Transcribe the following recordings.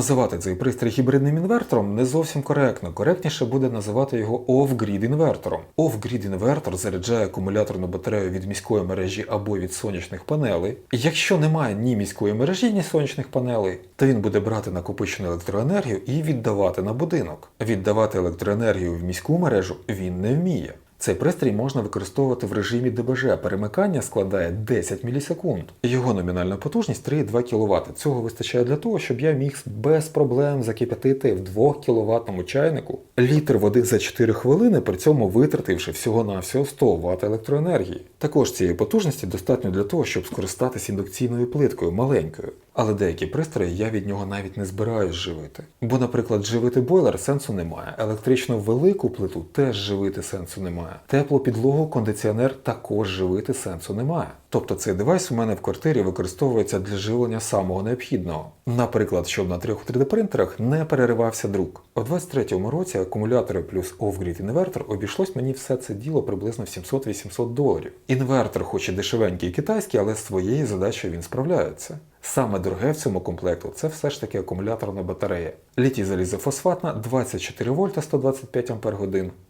Називати цей пристрій гібридним інвертором не зовсім коректно. Коректніше буде називати його off-grid інвертором. Off-grid інвертор заряджає акумуляторну батарею від міської мережі або від сонячних панелей. Якщо немає ні міської мережі, ні сонячних панелей, то він буде брати накопичену електроенергію і віддавати на будинок. Віддавати електроенергію в міську мережу він не вміє. Цей пристрій можна використовувати в режимі ДБЖ. Перемикання складає 10 мілісекунд. Його номінальна потужність 3,2 кВт. Цього вистачає для того, щоб я міг без проблем закипятити в 2 кВт чайнику літр води за 4 хвилини, при цьому витративши всього-навсього 100 Вт електроенергії. Також цієї потужності достатньо для того, щоб скористатися індукційною плиткою маленькою. Але деякі пристрої я від нього навіть не збираюсь живити. Бо, наприклад, живити бойлер сенсу немає. Електрично велику плиту теж живити сенсу немає. Теплу підлогу, кондиціонер також живити сенсу немає. Тобто цей девайс у мене в квартирі використовується для живлення самого необхідного. Наприклад, щоб на трьох 3D принтерах не переривався друк. У 23-му році акумулятори плюс off-grid інвертор обійшлось мені все це діло приблизно в 700-800 доларів. Інвертор, хоч і дешевенький китайський, але своєю задачею він справляється. Саме дороге в цьому комплекту це все ж таки акумуляторна батарея. Літій залізофосфатна 24 вольта 125 Ампер.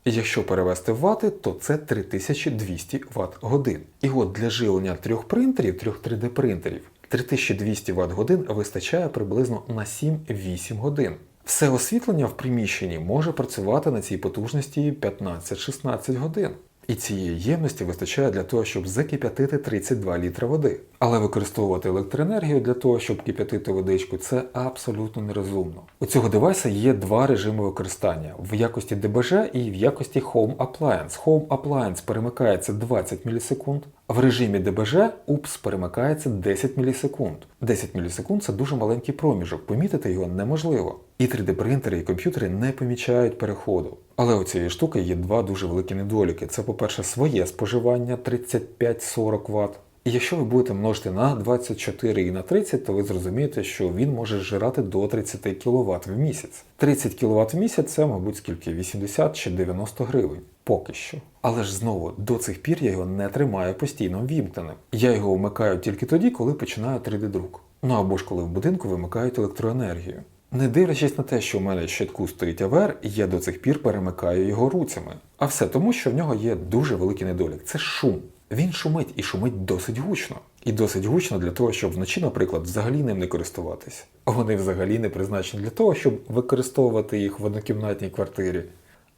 Якщо перевести в вати, то це 3200 Вт годин. І от для живлення трьох принтерів, трьох 3D принтерів, 3200 Вт годин вистачає приблизно на 7-8 годин. Все освітлення в приміщенні може працювати на цій потужності 15-16 годин. І цієї ємності вистачає для того, щоб закип'ятити 32 літра води. Але використовувати електроенергію для того, щоб кип'ятити водичку, це абсолютно нерозумно. У цього девайса є два режими використання: в якості ДБЖ і в якості Home Appliance. Home Appliance перемикається 20 мілісекунд, в режимі ДБЖ UPS перемикається 10 мілісекунд. 10 мілісекунд це дуже маленький проміжок, помітити його неможливо. І 3D-принтери і комп'ютери не помічають переходу. Але у цієї штуки є два дуже великі недоліки. Це, по-перше, своє споживання 35-40 Вт. Якщо ви будете множити на 24 і на 30, то ви зрозумієте, що він може зжирати до 30 кВт в місяць. 30 кВт в місяць це, мабуть, скільки 80 чи 90 гривень. Поки що. Але ж знову до цих пір я його не тримаю постійно ввімкненим. Я його вмикаю тільки тоді, коли починаю 3D-друк. Ну або ж коли в будинку вимикають електроенергію. Не дивлячись на те, що у мене в щитку стоїть АВР, я до цих пір перемикаю його руцями. А все тому, що в нього є дуже великий недолік це шум. Він шумить і шумить досить гучно. І досить гучно для того, щоб вночі, наприклад, взагалі ним не користуватись. Вони взагалі не призначені для того, щоб використовувати їх в однокімнатній квартирі.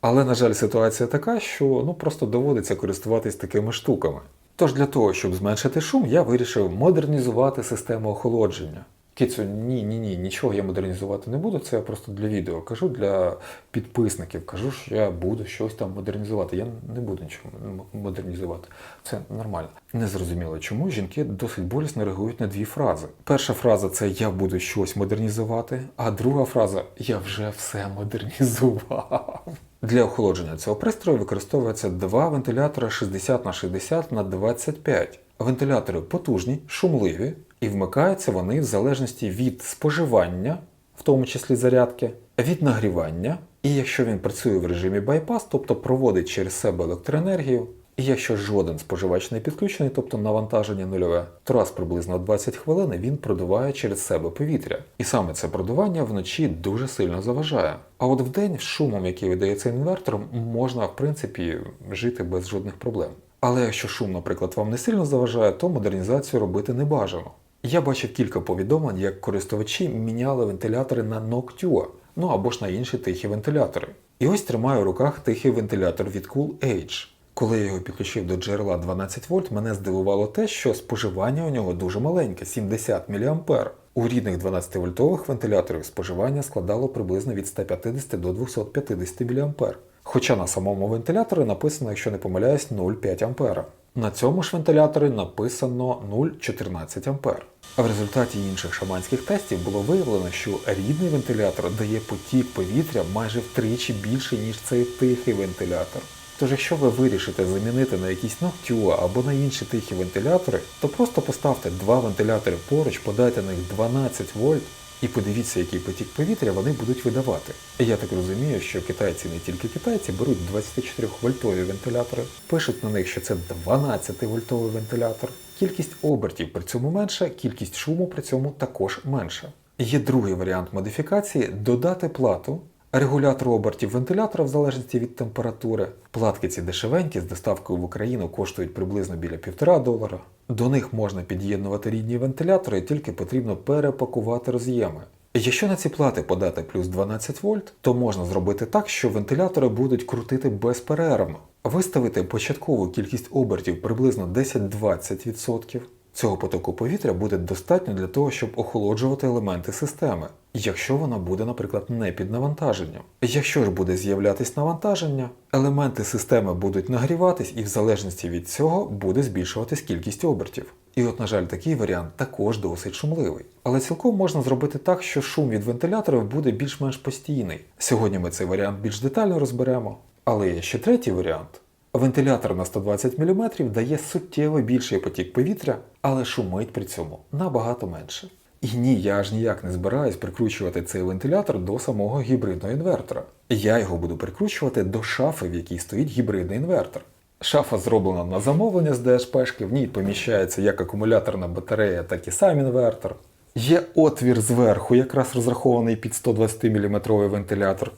Але, на жаль, ситуація така, що ну просто доводиться користуватись такими штуками. Тож для того, щоб зменшити шум, я вирішив модернізувати систему охолодження. Кицю, ні, ні, ні, нічого я модернізувати не буду. Це я просто для відео кажу для підписників. Кажу, що я буду щось там модернізувати. Я не буду нічого модернізувати. Це нормально. Незрозуміло, чому жінки досить болісно реагують на дві фрази. Перша фраза це я буду щось модернізувати, а друга фраза я вже все модернізував. Для охолодження цього пристрою використовується два вентилятори 60 на 60 на 25. Вентилятори потужні, шумливі, і вмикаються вони в залежності від споживання, в тому числі зарядки, від нагрівання. І якщо він працює в режимі байпас, тобто проводить через себе електроенергію, і якщо жоден споживач не підключений, тобто навантаження нульове, то раз приблизно 20 хвилин він продуває через себе повітря. І саме це продування вночі дуже сильно заважає. А от вдень шумом, який видається інвертором, можна в принципі жити без жодних проблем. Але якщо шум, наприклад, вам не сильно заважає, то модернізацію робити не бажано. Я бачив кілька повідомлень, як користувачі міняли вентилятори на Noctua, ну або ж на інші тихі вентилятори. І ось тримаю в руках тихий вентилятор від Cool Age. Коли я його підключив до джерела 12 вольт, мене здивувало те, що споживання у нього дуже маленьке 70 мА. У рідних 12-вольтових вентиляторів споживання складало приблизно від 150 до 250 мА. Хоча на самому вентиляторі написано, якщо не помиляюсь, 0,5 А. На цьому ж вентиляторі написано 0,14 А. А в результаті інших шаманських тестів було виявлено, що рідний вентилятор дає потік повітря майже втричі більше, ніж цей тихий вентилятор. Тож, якщо ви вирішите замінити на якісь Noctua або на інші тихі вентилятори, то просто поставте два вентилятори поруч, подайте на них 12 вольт і подивіться, який потік повітря вони будуть видавати. Я так розумію, що китайці, не тільки китайці, беруть 24-вольтові вентилятори, пишуть на них, що це 12-вольтовий вентилятор. Кількість обертів при цьому менша, кількість шуму при цьому також менша. Є другий варіант модифікації додати плату. Регулятор обертів вентилятора в залежності від температури. Платки ці дешевенькі з доставкою в Україну коштують приблизно біля півтора долара. До них можна під'єднувати рідні вентилятори, тільки потрібно перепакувати роз'єми. Якщо на ці плати подати плюс 12 вольт, то можна зробити так, що вентилятори будуть крутити безперервно. Виставити початкову кількість обертів приблизно 10-20%. Цього потоку повітря буде достатньо для того, щоб охолоджувати елементи системи, якщо вона буде, наприклад, не під навантаженням. Якщо ж буде з'являтись навантаження, елементи системи будуть нагріватись і в залежності від цього буде збільшуватись кількість обертів. І от, на жаль, такий варіант також досить шумливий. Але цілком можна зробити так, що шум від вентиляторів буде більш-менш постійний. Сьогодні ми цей варіант більш детально розберемо. Але є ще третій варіант. Вентилятор на 120 мм дає суттєво більший потік повітря, але шумить при цьому набагато менше. І ні, я аж ніяк не збираюсь прикручувати цей вентилятор до самого гібридного інвертора. Я його буду прикручувати до шафи, в якій стоїть гібридний інвертор. Шафа зроблена на замовлення з ДСПшки, в ній поміщається як акумуляторна батарея, так і сам інвертор. Є отвір зверху, якраз розрахований під 120 мм вентилятор.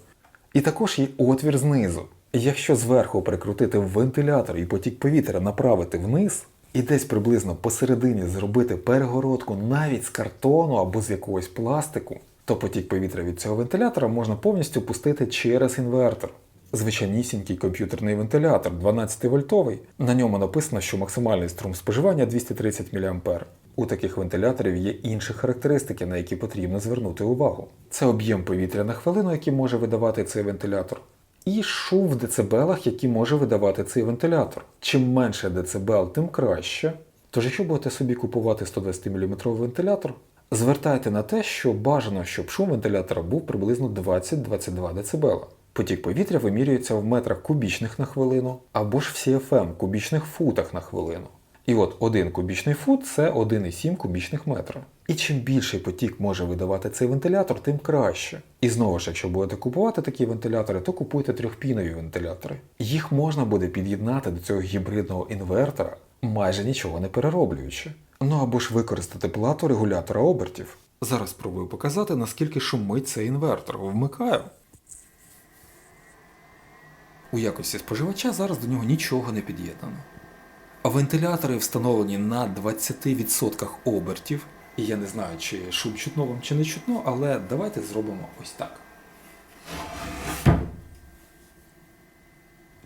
І також є отвір знизу. Якщо зверху прикрутити вентилятор і потік повітря направити вниз, і десь приблизно посередині зробити перегородку навіть з картону або з якогось пластику, то потік повітря від цього вентилятора можна повністю пустити через інвертор. Звичайнісінький комп'ютерний вентилятор 12-вольтовий. На ньому написано, що максимальний струм споживання 230 мА. У таких вентиляторів є інші характеристики, на які потрібно звернути увагу. Це об'єм повітря на хвилину, який може видавати цей вентилятор, і шум в децибелах, які може видавати цей вентилятор. Чим менше децибел, тим краще. Тож, якщо будете собі купувати 120 мм вентилятор, звертайте на те, що бажано, щоб шум вентилятора був приблизно 20-22 дБ. Потік повітря вимірюється в метрах кубічних на хвилину або ж в CFM кубічних футах на хвилину. І от один кубічний фут це 1,7 кубічних метра. І чим більший потік може видавати цей вентилятор, тим краще. І знову ж, якщо будете купувати такі вентилятори, то купуйте трьохпінові вентилятори. Їх можна буде під'єднати до цього гібридного інвертора, майже нічого не перероблюючи. Ну або ж використати плату регулятора обертів. Зараз спробую показати, наскільки шумить цей інвертор. Вмикаю. У якості споживача зараз до нього нічого не під'єднано. Вентилятори встановлені на 20% обертів. І я не знаю, чи шум чутно вам чи не чутно, але давайте зробимо ось так.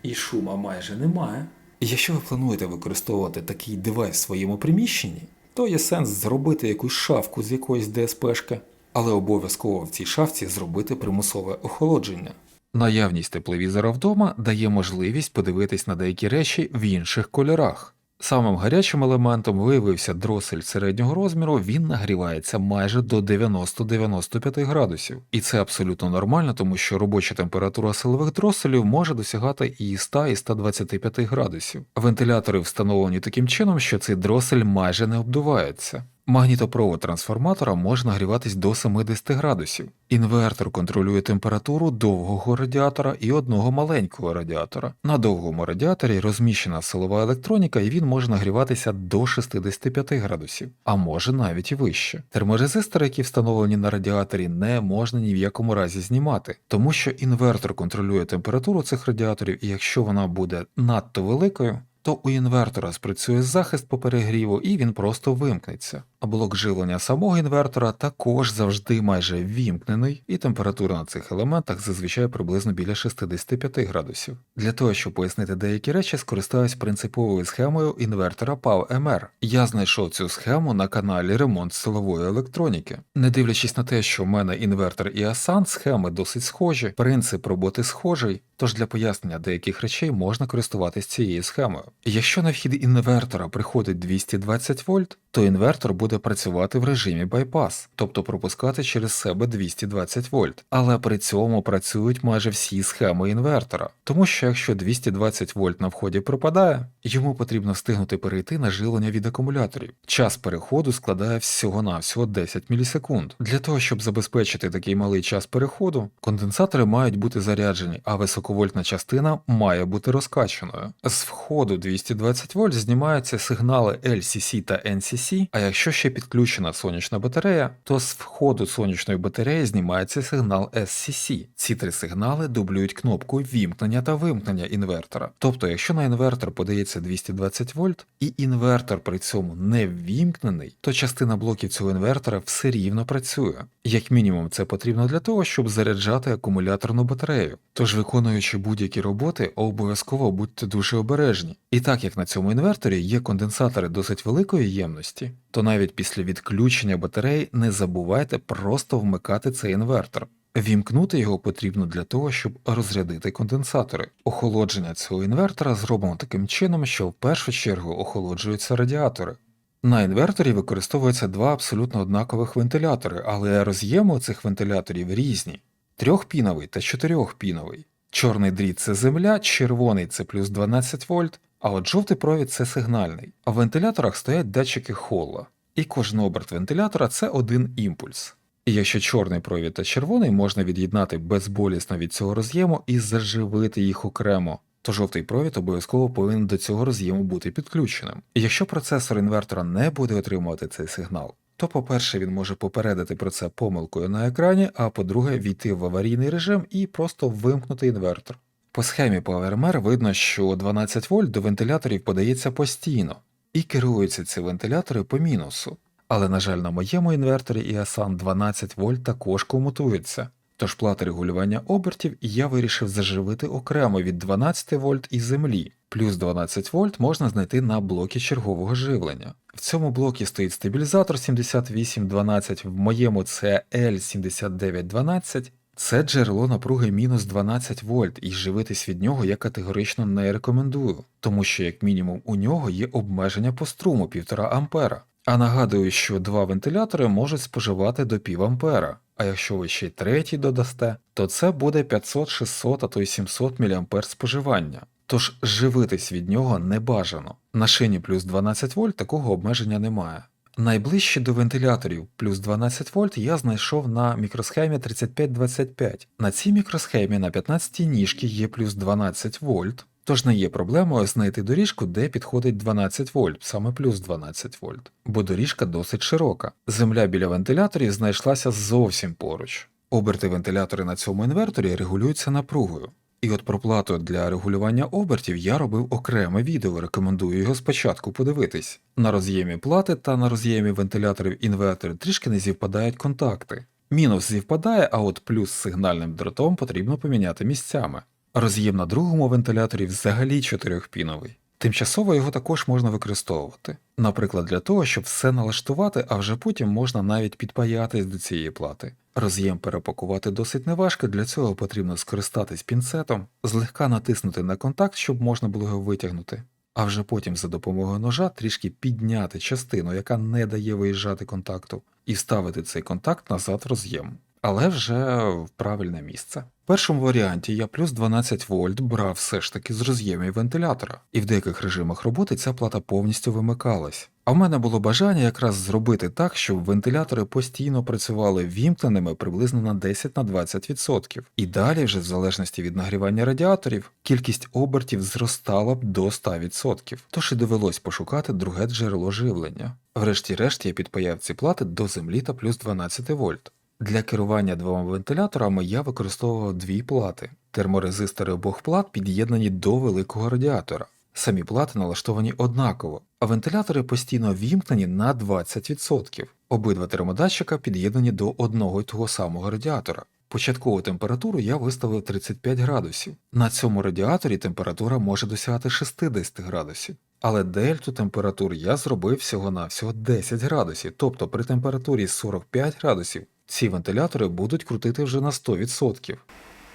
І шума майже немає. Якщо ви плануєте використовувати такий девайс в своєму приміщенні, то є сенс зробити якусь шафку з якоїсь ДСПшки, але обов'язково в цій шафці зробити примусове охолодження. Наявність тепловізора вдома дає можливість подивитись на деякі речі в інших кольорах. Самим гарячим елементом виявився дросель середнього розміру, він нагрівається майже до 90-95 градусів. І це абсолютно нормально, тому що робоча температура силових дроселів може досягати і 100 і 125 градусів. Вентилятори встановлені таким чином, що цей дросель майже не обдувається. Магнітопровод трансформатора може нагріватись до 70 градусів. Інвертор контролює температуру довгого радіатора і одного маленького радіатора. На довгому радіаторі розміщена силова електроніка, і він може нагріватися до 65 градусів, а може навіть і вище. Терморезистори, які встановлені на радіаторі, не можна ні в якому разі знімати, тому що інвертор контролює температуру цих радіаторів, і якщо вона буде надто великою, то у інвертора спрацює захист по перегріву і він просто вимкнеться. А блок живлення самого інвертора також завжди майже вімкнений, і температура на цих елементах зазвичай приблизно біля 65 градусів. Для того, щоб пояснити деякі речі, скористаюсь принциповою схемою інвертора PAV-MR. Я знайшов цю схему на каналі Ремонт силової електроніки. Не дивлячись на те, що в мене інвертор і Асан, схеми досить схожі, принцип роботи схожий, тож для пояснення деяких речей можна користуватись цією схемою. Якщо на вхід інвертора приходить 220 вольт, то інвертор буде працювати в режимі байпас, тобто пропускати через себе 220 вольт. Але при цьому працюють майже всі схеми інвертора, тому що якщо 220 вольт на вході пропадає, йому потрібно встигнути перейти на живлення від акумуляторів. Час переходу складає всього-навсього 10 мілісекунд. Для того, щоб забезпечити такий малий час переходу, конденсатори мають бути заряджені, а високовольтна частина має бути розкачаною. З входу 220 вольт знімаються сигнали LCC та NCC, а якщо ще підключена сонячна батарея, то з входу сонячної батареї знімається сигнал SCC. Ці три сигнали дублюють кнопку вімкнення та вимкнення інвертора. Тобто, якщо на інвертор подається 220 вольт і інвертор при цьому не ввімкнений, то частина блоків цього інвертора все рівно працює. Як мінімум, це потрібно для того, щоб заряджати акумуляторну батарею. Тож, виконуючи будь-які роботи, обов'язково будьте дуже обережні. І так як на цьому інверторі є конденсатори досить великої ємності, то навіть після відключення батареї не забувайте просто вмикати цей інвертор. Вімкнути його потрібно для того, щоб розрядити конденсатори. Охолодження цього інвертора зроблено таким чином, що в першу чергу охолоджуються радіатори. На інверторі використовуються два абсолютно однакових вентилятори, але роз'єми цих вентиляторів різні: трьохпіновий та чотирьохпіновий. Чорний дріт це земля, червоний це плюс 12 вольт, а от жовтий провід це сигнальний. А в вентиляторах стоять датчики Холла. І кожен оберт вентилятора це один імпульс. І якщо чорний провід та червоний можна від'єднати безболісно від цього роз'єму і заживити їх окремо, то жовтий провід обов'язково повинен до цього роз'єму бути підключеним. І якщо процесор інвертора не буде отримувати цей сигнал, то, по-перше, він може попередити про це помилкою на екрані, а по-друге, війти в аварійний режим і просто вимкнути інвертор. По схемі PowerMR видно, що 12 вольт до вентиляторів подається постійно, і керуються ці вентилятори по мінусу. Але, на жаль, на моєму інверторі EASAN 12 вольт також комутується. Тож плати регулювання обертів я вирішив заживити окремо від 12 вольт і землі. Плюс 12 вольт можна знайти на блокі чергового живлення. В цьому блокі стоїть стабілізатор 7812, в моєму це L7912. Це джерело напруги мінус 12 вольт, і живитись від нього я категорично не рекомендую, тому що, як мінімум, у нього є обмеження по струму 1,5 ампера. А нагадую, що два вентилятори можуть споживати до пів ампера. А якщо ви ще й третій додасте, то це буде 500, 600, а то й 700 мА споживання. Тож живитись від нього не бажано. На шині плюс 12 вольт такого обмеження немає. Найближче до вентиляторів плюс 12 вольт я знайшов на мікросхемі 3525. На цій мікросхемі на 15 ніжки є плюс 12 вольт, тож не є проблемою знайти доріжку, де підходить 12 вольт, саме плюс 12 вольт, бо доріжка досить широка. Земля біля вентиляторів знайшлася зовсім поруч. Оберти вентилятори на цьому інверторі регулюються напругою. І от про плату для регулювання обертів я робив окреме відео, рекомендую його спочатку подивитись. На роз'ємі плати та на роз'ємі вентиляторів інверторів трішки не зівпадають контакти. Мінус зівпадає, а от плюс з сигнальним дротом потрібно поміняти місцями. Роз'єм на другому вентиляторі взагалі чотирьохпіновий. Тимчасово його також можна використовувати. Наприклад, для того, щоб все налаштувати, а вже потім можна навіть підпаятись до цієї плати. Роз'єм перепакувати досить неважко, для цього потрібно скористатись пінцетом, злегка натиснути на контакт, щоб можна було його витягнути, а вже потім за допомогою ножа трішки підняти частину, яка не дає виїжджати контакту, і вставити цей контакт назад в роз'єм. Але вже в правильне місце. В першому варіанті я плюс 12 вольт брав все ж таки з роз'ємів вентилятора, і в деяких режимах роботи ця плата повністю вимикалась. А в мене було бажання якраз зробити так, щоб вентилятори постійно працювали вімкненими приблизно на 10-20%. І далі, вже в залежності від нагрівання радіаторів, кількість обертів зростала б до 100%. Тож і довелось пошукати друге джерело живлення. Врешті-решт я підпаяв ці плати до землі та плюс 12 вольт. Для керування двома вентиляторами я використовував дві плати. Терморезистори обох плат під'єднані до великого радіатора. Самі плати налаштовані однаково, а вентилятори постійно вімкнені на 20%. Обидва термодатчика під'єднані до одного й того самого радіатора. Початкову температуру я виставив 35 градусів. На цьому радіаторі температура може досягати 60 градусів. Але дельту температур я зробив всього-навсього 10 градусів, тобто при температурі 45 градусів ці вентилятори будуть крутити вже на 100%.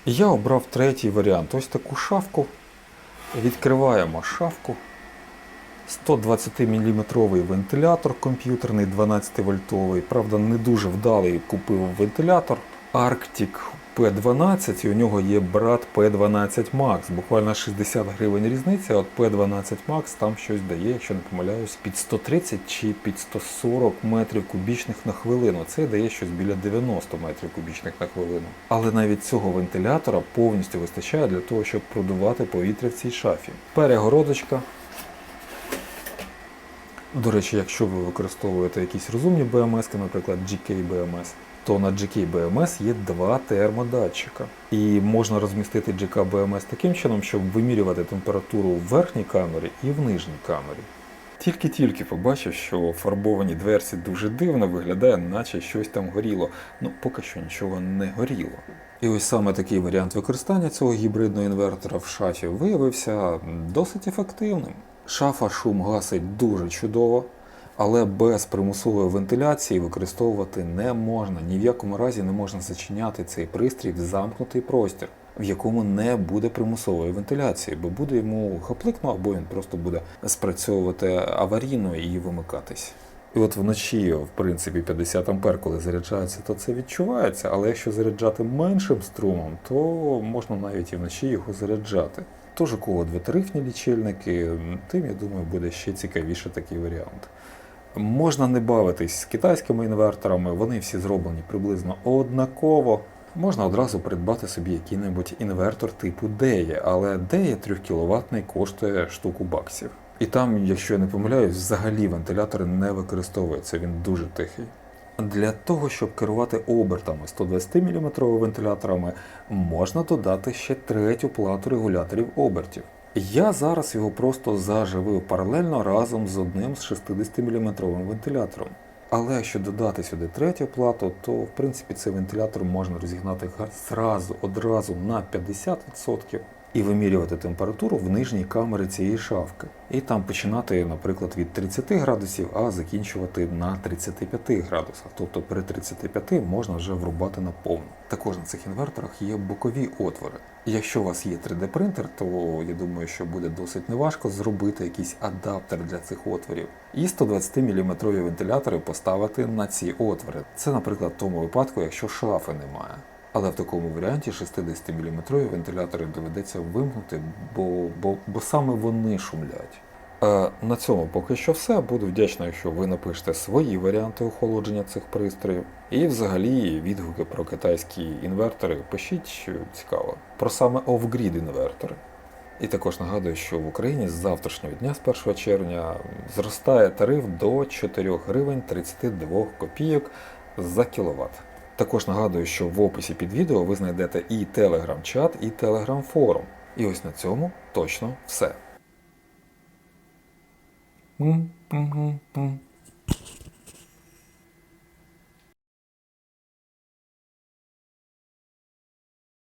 Я обрав третій варіант. Ось таку шафку. Відкриваємо шафку. 120-мм вентилятор комп'ютерний 12-вольтовий. Правда, не дуже вдалий купив вентилятор. Arctic P12 і у нього є брат P12 Max. Буквально 60 гривень різниця, от P12 Max там щось дає, якщо не помиляюсь, під 130 чи під 140 метрів кубічних на хвилину. Це дає щось біля 90 метрів кубічних на хвилину. Але навіть цього вентилятора повністю вистачає для того, щоб продувати повітря в цій шафі. Перегородочка. До речі, якщо ви використовуєте якісь розумні BMS, наприклад GK BMS, то на GK BMS є два термодатчика. І можна розмістити GK BMS таким чином, щоб вимірювати температуру в верхній камері і в нижній камері. Тільки-тільки побачив, що фарбовані дверці дуже дивно виглядає, наче щось там горіло. Ну, поки що нічого не горіло. І ось саме такий варіант використання цього гібридного інвертора в шафі виявився досить ефективним. Шафа шум гасить дуже чудово, але без примусової вентиляції використовувати не можна. Ні в якому разі не можна зачиняти цей пристрій в замкнутий простір, в якому не буде примусової вентиляції, бо буде йому гапликно, або він просто буде спрацьовувати аварійно і вимикатись. І от вночі, в принципі, 50 ампер, коли заряджається, то це відчувається. Але якщо заряджати меншим струмом, то можна навіть і вночі його заряджати. Тож у кого двотарифні лічильники, тим, я думаю, буде ще цікавіше такий варіант. Можна не бавитись з китайськими інверторами, вони всі зроблені приблизно однаково. Можна одразу придбати собі який-небудь інвертор типу DEA, але DEA 3 кВт коштує штуку баксів. І там, якщо я не помиляюсь, взагалі вентилятор не використовується, він дуже тихий. Для того, щоб керувати обертами 120 мм вентиляторами, можна додати ще третю плату регуляторів обертів. Я зараз його просто заживив паралельно разом з одним з 60 мм вентилятором. Але якщо додати сюди третю плату, то в принципі цей вентилятор можна розігнати зразу, одразу на 50% і вимірювати температуру в нижній камері цієї шафки. І там починати, наприклад, від 30 градусів, а закінчувати на 35 градусах. Тобто при 35 можна вже врубати на повну. Також на цих інверторах є бокові отвори. Якщо у вас є 3D-принтер, то я думаю, що буде досить неважко зробити якийсь адаптер для цих отворів. І 120 мм вентилятори поставити на ці отвори. Це, наприклад, в тому випадку, якщо шафи немає. Але в такому варіанті 60 мм вентилятори доведеться вимкнути, бо, бо, бо саме вони шумлять. Е, на цьому поки що все. Буду вдячний, якщо ви напишете свої варіанти охолодження цих пристроїв. І взагалі відгуки про китайські інвертори пишіть, цікаво. Про саме off-grid інвертори. І також нагадую, що в Україні з завтрашнього дня, з 1 червня, зростає тариф до 4 гривень 32 копійок за кіловат. Також нагадую, що в описі під відео ви знайдете і телеграм-чат, і телеграм-форум. І ось на цьому точно все.